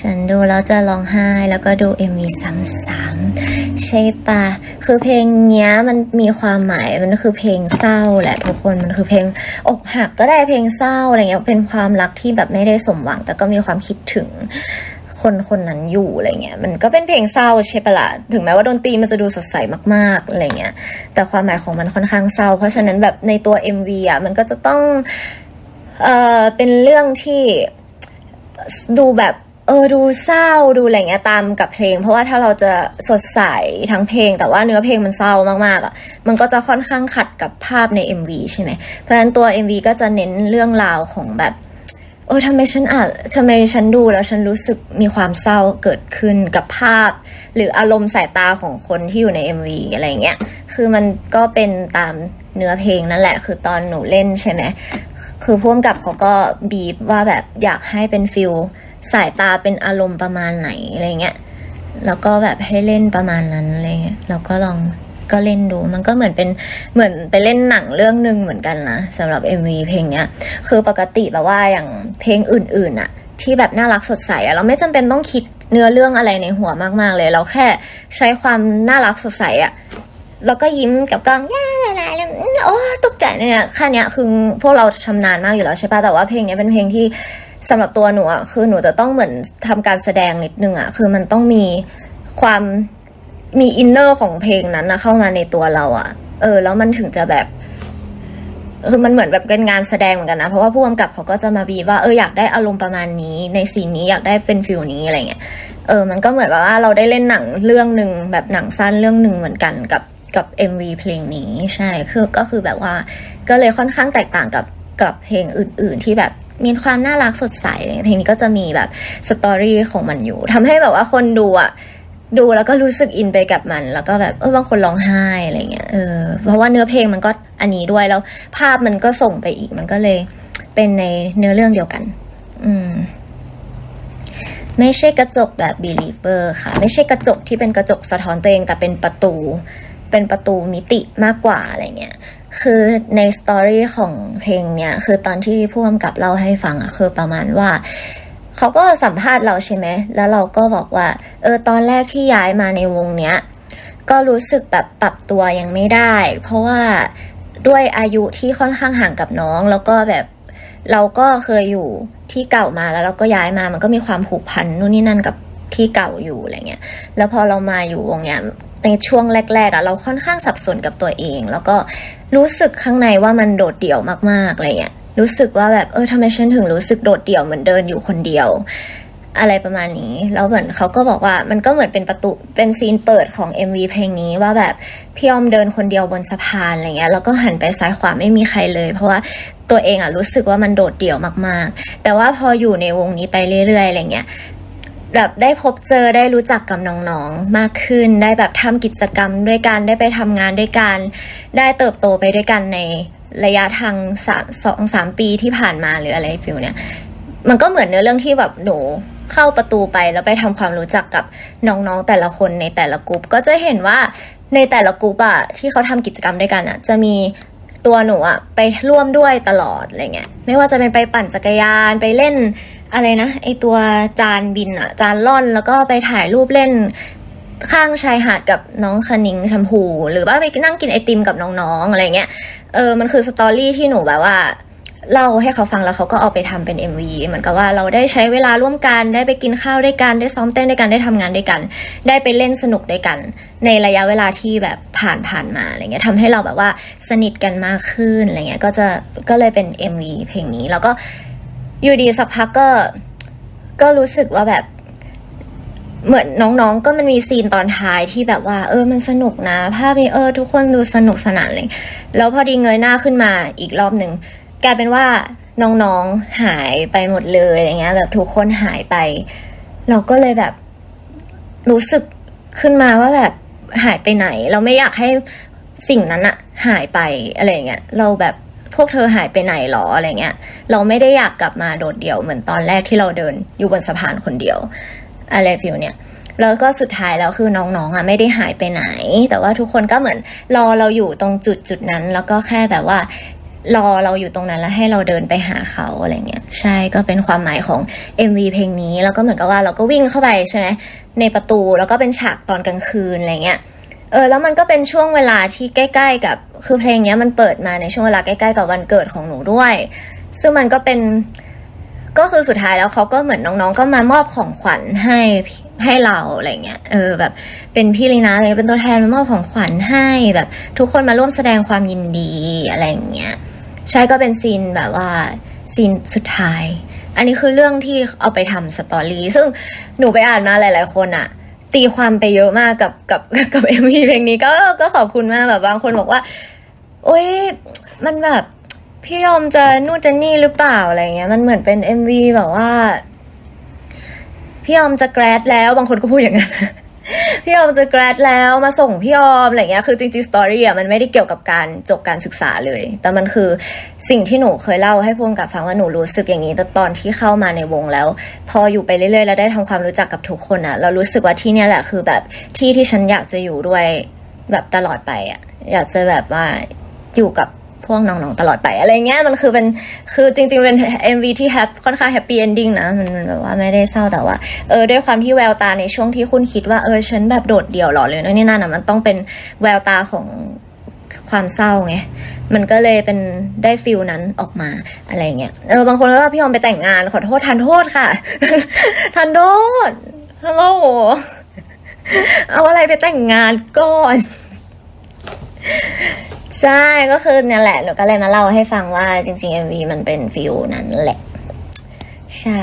ฉันดูแล้วจะร้องไห้แล้วก็ดู MV ซ้ำๆใช่ปะคือเพลงเนี้ยมันมีความหมายมันคือเพลงเศร้าแหละทุกคนมันคือเพลงอกหักก็ได้เพลงเศร้าอะไรเงี้ยเป็นความรักที่แบบไม่ได้สมหวัง แต่ก็มีความคิดถึงคนคนนั้นอยู่อะไรเงี้ยมันก็เป็นเพลงเศร้าใช่ปะละ่ะถึงแม้ว่าดนตรีมันจะดูสดใสมากๆอะไรเงี้ยแต่ความหมายของมันค่อนข้างเศร้า เพราะฉะนั้นแบบในตัว MV อะมันก็จะต้องเอ่อเป็นเรื่องที่ดูแบบ เออดูเศร้าดูอะไรเงี้ยตามกับเพลง เพราะว่าถ้าเราจะสดใสทั้งเพลง แต่ว่าเนื้อเพลงมันเศร้ามากๆอะมันก็จะค่อนข้างขัดกับภาพใน MV ใช่ไหมเพราะฉะนั้นตัว MV ก็จะเน้นเรื่องราวของแบบเออทำไมฉันอ่านทำไมฉันดูแล้วฉันรู้สึกมีความเศร้าเกิดขึ้นกับภาพ หรืออารมณ์สายตาของคนที่อยู่ใน MV อะไรเงี้ยคือมันก็เป็นตามเนื้อเพลงนั่นแหละ คือตอนหนูเล่นใช่ไหมคือพ่วงกับเขาก็บีบว่าแบบอยากให้เป็นฟิล สายตาเป็นอารมณ์ประมาณไหนอะไรเงี้ยแล้วก็แบบให้เล่นประมาณนั้นอะไรเงี้ยเราก็ลองก็เล่นดูมันก็เหมือนเป็นเหมือนไปเล่นหนังเรื่องหนึ่งเหมือนกันนะสำหรับ MV เพลงเนี้ย คือปกติแบบว่าอย่างเพลงอื่นๆอะที่แบบน่ารักสดใสอะเราไม่จำเป็นต้องคิดเนื้อเรื่องอะไรในหัวมากๆเลย เราแค่ใช้ความน่ารักสดใสอะแล้วก็ยิ้มกับกล้องย่าอะไรโอ้ตกใจเนี่ยแค่เนี้ยคือพวกเราชำนาญมากอยู่แล้วใช่ปะแต่ว่าเพลงเนี้ยเป็นเพลงที่ สำหรับตัวหนูอะคือหนูจะต้องเหมือนทำการแสดงนิดนึงอะคือมันต้องมีความมีอินเนอร์ของเพลงนั้นนะเข้ามาในตัวเราอะเออ แล้วมันถึงจะแบบคือมันเหมือนแบบเป็นงานแสดงเหมือนกันนะ เพราะว่าผู้กำกับเขาก็จะมาบีว่าเอออยากได้อารมณ์ประมาณนี้ ในซีนนี้อยากได้เป็นฟิลนี้อะไรเงี้ยเออ มันก็เหมือนแบบว่าเราได้เล่นหนังเรื่องหนึ่งแบบหนังสั้นเรื่องหนึ่งเหมือนกันกับกับ MV เพลงนี้ใช่คือก็คือแบบว่าก็เลยค่อนข้างแตกต่างกับกับเพลงอื่น ๆ ที่แบบ มีความน่ารักสดใสเพลงนี้ก็จะมีแบบสตอรี่ของมันอยู่ทำให้แบบว่าคนดูอะดูแล้วก็รู้สึกอินไปกับมัน แล้วก็แบบเออบางคนร้องไห้อะไรเงี้ยเออเพราะว่าเนื้อเพลงมันก็อันนี้ด้วยแล้วภาพมันก็ส่งไปอีกมันก็เลยเป็นในเนื้อเรื่องเดียวกัน อืม ไม่ใช่กระจกแบบ believer ค่ะ ไม่ใช่กระจกที่เป็นกระจกสะท้อนตัวเองแต่เป็นประตู เป็นประตูมิติมากกว่าอะไรเงี้ยคือในสตอรี่ของเพลงเนี้ยคือตอนที่ผู้กำกับเล่าให้ฟังอะคือประมาณว่าเขาก็สัมภาษณ์เราใช่ไหมแล้วเราก็บอกว่า เออตอนแรกที่ย้ายมาในวงเนี้ยก็รู้สึกแบบปรับตัวยังไม่ได้ เพราะว่าด้วยอายุที่ค่อนข้างห่างกับน้อง แล้วก็แบบเราก็เคยอยู่ที่เก่ามาแล้วเราก็ย้ายมามันก็มีความผูกพันนู่นนี่นั่นกับที่เก่าอยู่อะไรเงี้ย แล้วพอเรามาอยู่วงเนี้ย ในช่วงแรกๆอะเราค่อนข้างสับสนกับตัวเอง แล้วก็รู้สึกข้างในว่ามันโดดเดี่ยวมากๆอะไรเงี้ยรู้สึกว่าแบบเออทำไมฉันถึงรู้สึกโดดเดี่ยวเหมือนเดินอยู่คนเดียว อะไรประมาณนี้แล้วเหมือนเขาก็บอกว่ามันก็เหมือนเป็นประตูเป็นซีนเปิดของ MV เพลงนี้ว่าแบบพี่ออมเดินคนเดียวบนสะพานอะไรเงี้ยแล้วก็หันไปซ้ายขวาไม่มีใครเลย เพราะว่าตัวเองอะรู้สึกว่ามันโดดเดี่ยวมากๆ แต่ว่าพออยู่ในวงนี้ไปเรื่อยๆอะไรเงี้ย แบบได้พบเจอได้รู้จักกับน้องๆมากขึ้น ได้แบบทำกิจกรรมด้วยกันได้ไปทำงานด้วยกัน ได้เติบโตไปด้วยกันในระยะทางสามสองสามปีที่ผ่านมาหรืออะไรฟิลเนี่ย มันก็เหมือนเนื้อเรื่องที่แบบหนูเข้าประตูไปแล้วไปทำความรู้จักกับน้องๆแต่ละคนในแต่ละกลุ่มก็จะเห็นว่าในแต่ละกลุ่มอะที่เขาทำกิจกรรมด้วยกันอะจะมีตัวหนูอะไปร่วมด้วยตลอดอะไรเงี้ยไม่ว่าจะเป็นไปปั่นจักรยานไปเล่น อะไรนะไอตัวจานบินอะจานล่อนแล้วก็ไปถ่ายรูปเล่นข้างชายหาดกับน้องคณิงชมพู หรือว่าไปนั่งกินไอติมกับน้องๆอะไรเงี้ยเออมันคือสตอรี่ที่หนูแบบว่าเล่าให้เขาฟังแล้วเขาก็เอาไปทำเป็น MV เหมือนกับว่าเราได้ใช้เวลาร่วมกันได้ไปกินข้าวด้วยกันได้ซ้อมเต้นด้วยกันได้ทำงานด้วยกัน ได้ไปเล่นสนุกด้วยกัน ในระยะเวลาที่แบบผ่านผ่านมาอะไรเงี้ยทำให้เราแบบว่าสนิทกันมากขึ้นอะไรเงี้ยก็จะก็เลยเป็น MV เพลงนี้แล้วก็ อยู่ดีสักพักก็ก็รู้สึกว่าแบบ เหมือนน้องๆ ก็มันมีซีนตอนท้ายที่แบบว่า เออมันสนุกนะ ภาพนี้เออ ทุกคนดูสนุกสนานเลย แล้วพอดีเงยหน้าขึ้นมาอีกรอบหนึ่งกลายเป็นว่าน้องๆหายไปหมดเลยอะไรเงี้ย แบบทุกคนหายไป เราก็เลยแบบรู้สึกขึ้นมาว่าแบบหายไปไหน เราไม่อยากให้สิ่งนั้นอะหายไปอะไรเงี้ยเราแบบ พวกเธอหายไปไหนหรออะไรเงี้ย เราไม่ได้อยากกลับมาโดดเดี่ยวเหมือนตอนแรกที่เราเดินอยู่บนสะพานคนเดียว อะไรฟิลเนี่ยแล้วก็สุดท้ายแล้วคือน้องๆอะไม่ได้หายไปไหน แต่ว่าทุกคนก็เหมือนรอเราอยู่ตรงจุดจุดนั้น แล้วก็แค่แบบว่ารอเราอยู่ตรงนั้นแล้วให้เราเดินไปหาเขาอะไรเงี้ยใช่ก็เป็นความหมายของ MV เพลงนี้แล้วก็เหมือนกับว่าเราก็วิ่งเข้าไปใช่ไหมในประตูแล้วก็เป็นฉากตอนกลางคืนอะไรเงี้ย เออแล้วมันก็เป็นช่วงเวลาที่ใกล้ ๆ กับคือเพลงเนี้ยมันเปิดมาในช่วงเวลาใกล้ๆกับวันเกิดของหนูด้วย ซึ่งมันก็เป็นก็คือสุดท้ายแล้วเขาก็เหมือนน้องๆ ก็มามอบของขวัญให้ให้เราอะไรเงี้ย เออแบบเป็นพี่ลีนาอะไรเงี้ยเป็นตัวแทนมามอบของขวัญให้แบบ ทุกคนมาร่วมแสดงความยินดีอะไรอย่างเงี้ยใช่ก็เป็นซีนแบบว่าซีนสุดท้าย อันนี้คือเรื่องที่เอาไปทำสตอรี่ซึ่งหนูไปอ่านมาหลาย ๆ คนอะ ตีความไปเยอะมากกับกับกับเอ็มวีเพลงนี้ก็ก็ขอบคุณมากแบบบางคนบอกว่า โอ๊ยมันแบบพี่ยอมจะนู่นจะนี่หรือเปล่าอะไรเงี้ย มันเหมือนเป็น MV แบบว่า พี่ยอมจะแกรดแล้วบางคนก็พูดอย่างนั้น พี่ยอมจะแกรดแล้วมาส่งพี่ยอมอะไรเงี้ยคือจริงๆสตอรี่อะมันไม่ได้เกี่ยวกับการจบการศึกษาเลย แต่มันคือสิ่งที่หนูเคยเล่าให้พูดกับฟังว่าหนูรู้สึกอย่างนี้แต่ตอนที่เข้ามาในวงแล้ว พออยู่ไปเรื่อยๆแล้วได้ทำความรู้จักกับทุกคนอะ เรารู้สึกว่าที่เนี่ยแหละคือแบบที่ที่ฉันอยากจะอยู่ด้วยแบบตลอดไปอะอยากจะแบบว่าอยู่กับ วกน้องๆตลอดไปอะไรเงี้ยมันคือเป็นคือจริง ๆ เป็น MV ที่แฮปค่อนข้างแฮปปี้เอนดิ้งนะมันแบบว่าไม่ได้เศร้าแต่ว่าเออด้วยความที่แววตาในช่วงที่คุณคิดว่าเออฉันแบบโดดเดี่ยวหรอเลยนั่นนี่นั่นอะมันต้องเป็นแววตาของความเศร้าไง มันก็เลยเป็นได้ฟิลนั้นออกมาอะไรเงี้ย เออบางคนก็ว่าพี่ยอมไปแต่งงาน ขอโทษทันโทษค่ะ ทันโทษฮัลโหลเอาอะไรไปแต่งงานก่อน ใช่ก็คือเนี่ยแหละหนูก็เลยมาเล่าให้ฟังว่าจริงๆ MV มันเป็นฟิลนั้นแหละ ใช่